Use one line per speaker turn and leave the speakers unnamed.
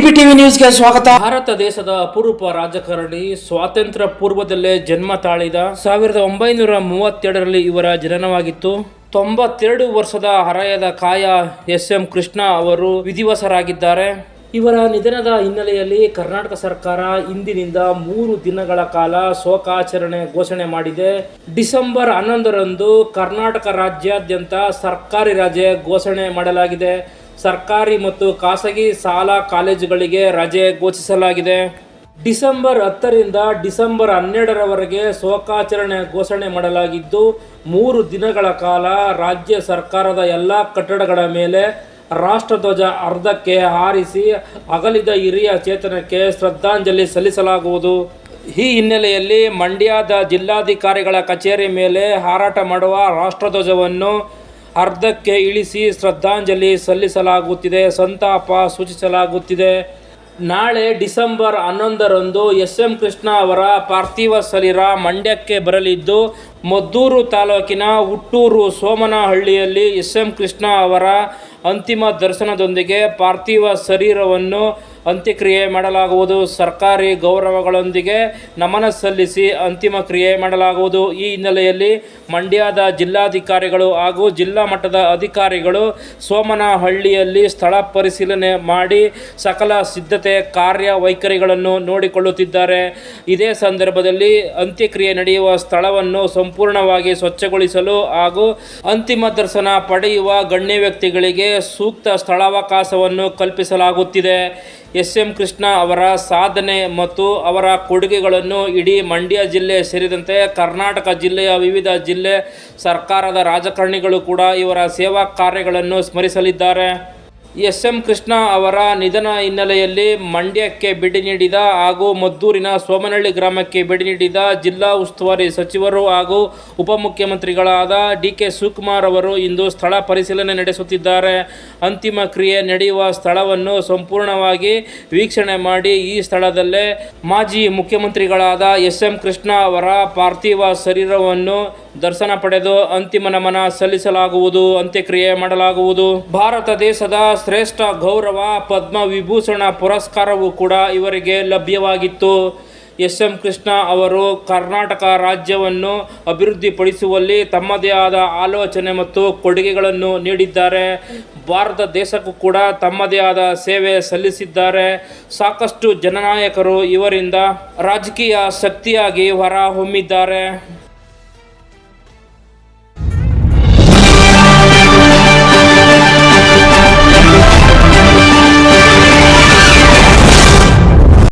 ನ್ಯೂಸ್ಗೆ ಸ್ವಾಗತ.
ಭಾರತ ದೇಶದ ಅಪರೂಪ ರಾಜಕಾರಣಿ ಸ್ವಾತಂತ್ರ್ಯ ಪೂರ್ವದಲ್ಲೇ ಜನ್ಮ ತಾಳಿದ ಸಾವಿರದ ಒಂಬೈನೂರ ಮೂವತ್ತೆರಡರಲ್ಲಿ ಇವರ ಜನನವಾಗಿತ್ತು. ತೊಂಬತ್ತೆರಡು ವರ್ಷದ ಹರಯದ ಕಾಯ ಎಸ್ ಎಂ ಕೃಷ್ಣ ಅವರು ವಿಧಿವಸರಾಗಿದ್ದಾರೆ ಇವರ ನಿಧನದ ಹಿನ್ನೆಲೆಯಲ್ಲಿ ಕರ್ನಾಟಕ ಸರ್ಕಾರ ಇಂದಿನಿಂದ ಮೂರು ದಿನಗಳ ಕಾಲ ಶೋಕಾಚರಣೆ ಘೋಷಣೆ ಮಾಡಿದೆ. ಡಿಸೆಂಬರ್ ಹನ್ನೊಂದರಂದು ಕರ್ನಾಟಕ ರಾಜ್ಯಾದ್ಯಂತ ಸರ್ಕಾರಿ ರಜೆ ಘೋಷಣೆ ಮಾಡಲಾಗಿದೆ. ಸರ್ಕಾರಿ ಮತ್ತು ಖಾಸಗಿ ಶಾಲಾ ಕಾಲೇಜುಗಳಿಗೆ ರಜೆ ಘೋಷಿಸಲಾಗಿದೆ. ಡಿಸೆಂಬರ್ ಹತ್ತರಿಂದ ಡಿಸೆಂಬರ್ ಹನ್ನೆರಡರವರೆಗೆ ಶೋಕಾಚರಣೆ ಘೋಷಣೆ ಮಾಡಲಾಗಿದ್ದು, ಮೂರು ದಿನಗಳ ಕಾಲ ರಾಜ್ಯ ಸರ್ಕಾರದ ಎಲ್ಲ ಕಟ್ಟಡಗಳ ಮೇಲೆ ರಾಷ್ಟ್ರಧ್ವಜ ಅರ್ಧಕ್ಕೆ ಹಾರಿಸಿ ಅಗಲಿದ ಹಿರಿಯ ಚೇತನಕ್ಕೆ ಶ್ರದ್ಧಾಂಜಲಿ ಸಲ್ಲಿಸಲಾಗುವುದು. ಈ ಹಿನ್ನೆಲೆಯಲ್ಲಿ ಮಂಡ್ಯದ ಜಿಲ್ಲಾಧಿಕಾರಿಗಳ ಕಚೇರಿ ಮೇಲೆ ಹಾರಾಟ ಮಾಡುವ ರಾಷ್ಟ್ರಧ್ವಜವನ್ನು ಅರ್ಧಕ್ಕೆ ಇಳಿಸಿ ಶ್ರದ್ಧಾಂಜಲಿ ಸಲ್ಲಿಸಲಾಗುತ್ತಿದೆ, ಸಂತಾಪ ಸೂಚಿಸಲಾಗುತ್ತಿದೆ. ನಾಳೆ ಡಿಸೆಂಬರ್ ಹನ್ನೊಂದರಂದು ಎಸ್ ಎಂ ಕೃಷ್ಣ ಅವರ ಪಾರ್ಥಿವ ಶರೀರ ಮಂಡ್ಯಕ್ಕೆ ಬರಲಿದ್ದು, ಮದ್ದೂರು ತಾಲೂಕಿನ ಹುಟ್ಟೂರು ಸೋಮನಹಳ್ಳಿಯಲ್ಲಿ ಎಸ್ ಎಂ ಕೃಷ್ಣ ಅವರ ಅಂತಿಮ ದರ್ಶನದೊಂದಿಗೆ ಪಾರ್ಥಿವ ಶರೀರವನ್ನು ಅಂತ್ಯಕ್ರಿಯೆ ಮಾಡಲಾಗುವುದು. ಸರ್ಕಾರಿ ಗೌರವಗಳೊಂದಿಗೆ ನಮನ ಸಲ್ಲಿಸಿ ಅಂತಿಮ ಕ್ರಿಯೆ ಮಾಡಲಾಗುವುದು. ಈ ಹಿನ್ನೆಲೆಯಲ್ಲಿ ಮಂಡ್ಯದ ಜಿಲ್ಲಾಧಿಕಾರಿಗಳು ಹಾಗೂ ಜಿಲ್ಲಾ ಮಟ್ಟದ ಅಧಿಕಾರಿಗಳು ಸೋಮನಹಳ್ಳಿಯಲ್ಲಿ ಸ್ಥಳ ಪರಿಶೀಲನೆ ಮಾಡಿ ಸಕಲ ಸಿದ್ಧತೆ ಕಾರ್ಯವೈಖರಿಗಳನ್ನು ನೋಡಿಕೊಳ್ಳುತ್ತಿದ್ದಾರೆ. ಇದೇ ಸಂದರ್ಭದಲ್ಲಿ ಅಂತ್ಯಕ್ರಿಯೆ ನಡೆಯುವ ಸ್ಥಳವನ್ನು ಸಂಪೂರ್ಣವಾಗಿ ಸ್ವಚ್ಛಗೊಳಿಸಲು ಹಾಗೂ ಅಂತಿಮ ದರ್ಶನ ಪಡೆಯುವ ಗಣ್ಯ ವ್ಯಕ್ತಿಗಳಿಗೆ ಸೂಕ್ತ ಸ್ಥಳಾವಕಾಶವನ್ನು ಕಲ್ಪಿಸಲಾಗುತ್ತಿದೆ. ಎಸ್ ಎಂ ಕೃಷ್ಣ ಅವರ ಸಾಧನೆ ಮತ್ತು ಅವರ ಕೊಡುಗೆಗಳನ್ನು ಇಡೀ ಮಂಡ್ಯ ಜಿಲ್ಲೆ ಸೇರಿದಂತೆ ಕರ್ನಾಟಕ ಜಿಲ್ಲೆಯ ವಿವಿಧ ಜಿಲ್ಲೆ ಸರ್ಕಾರದ ರಾಜಕಾರಣಿಗಳು ಕೂಡ ಇವರ ಸೇವಾ ಕಾರ್ಯಗಳನ್ನು ಸ್ಮರಿಸಲಿದ್ದಾರೆ. ಎಸ್ ಎಂ ಕೃಷ್ಣ ಅವರ ನಿಧನ ಹಿನ್ನೆಲೆಯಲ್ಲಿ ಮಂಡ್ಯಕ್ಕೆ ಭೇಟಿ ನೀಡಿದ ಹಾಗೂ ಮದ್ದೂರಿನ ಸೋಮನಹಳ್ಳಿ ಗ್ರಾಮಕ್ಕೆ ಭೇಟಿ ನೀಡಿದ ಜಿಲ್ಲಾ ಉಸ್ತುವಾರಿ ಸಚಿವರು ಹಾಗೂ ಉಪಮುಖ್ಯಮಂತ್ರಿಗಳಾದ ಡಿ ಕೆ ಶಿವಕುಮಾರ್ ಅವರು ಇಂದು ಸ್ಥಳ ಪರಿಶೀಲನೆ ನಡೆಸುತ್ತಿದ್ದಾರೆ. ಅಂತಿಮ ಕ್ರಿಯೆ ನಡೆಯುವ ಸ್ಥಳವನ್ನು ಸಂಪೂರ್ಣವಾಗಿ ವೀಕ್ಷಣೆ ಮಾಡಿ ಈ ಸ್ಥಳದಲ್ಲೇ ಮಾಜಿ ಮುಖ್ಯಮಂತ್ರಿಗಳಾದ ಎಸ್ ಎಂ ಕೃಷ್ಣ ಅವರ ಪಾರ್ಥಿವ ಶರೀರವನ್ನು ದರ್ಶನ ಪಡೆದು ಅಂತಿಮ ನಮನ ಸಲ್ಲಿಸಲಾಗುವುದು, ಅಂತ್ಯಕ್ರಿಯೆ ಮಾಡಲಾಗುವುದು. ಭಾರತ ದೇಶದ ಶ್ರೇಷ್ಠ ಗೌರವ ಪದ್ಮ ವಿಭೂಷಣ ಪುರಸ್ಕಾರವೂ ಕೂಡ ಇವರಿಗೆ ಲಭ್ಯವಾಗಿತ್ತು. ಎಸ್. ಎಂ. ಕೃಷ್ಣ ಅವರು ಕರ್ನಾಟಕ ರಾಜ್ಯವನ್ನು ಅಭಿವೃದ್ಧಿಪಡಿಸುವಲ್ಲಿ ತಮ್ಮದೇ ಆದ ಆಲೋಚನೆ ಮತ್ತು ಕೊಡುಗೆಗಳನ್ನು ನೀಡಿದ್ದಾರೆ. ಭಾರತ ದೇಶಕ್ಕೂ ಕೂಡ ತಮ್ಮದೇ ಆದ ಸೇವೆ ಸಲ್ಲಿಸಿದ್ದಾರೆ. ಸಾಕಷ್ಟು ಜನನಾಯಕರು ಇವರಿಂದ ರಾಜಕೀಯ ಶಕ್ತಿಯಾಗಿ ಹೊರ ಹೊಮ್ಮಿದ್ದಾರೆ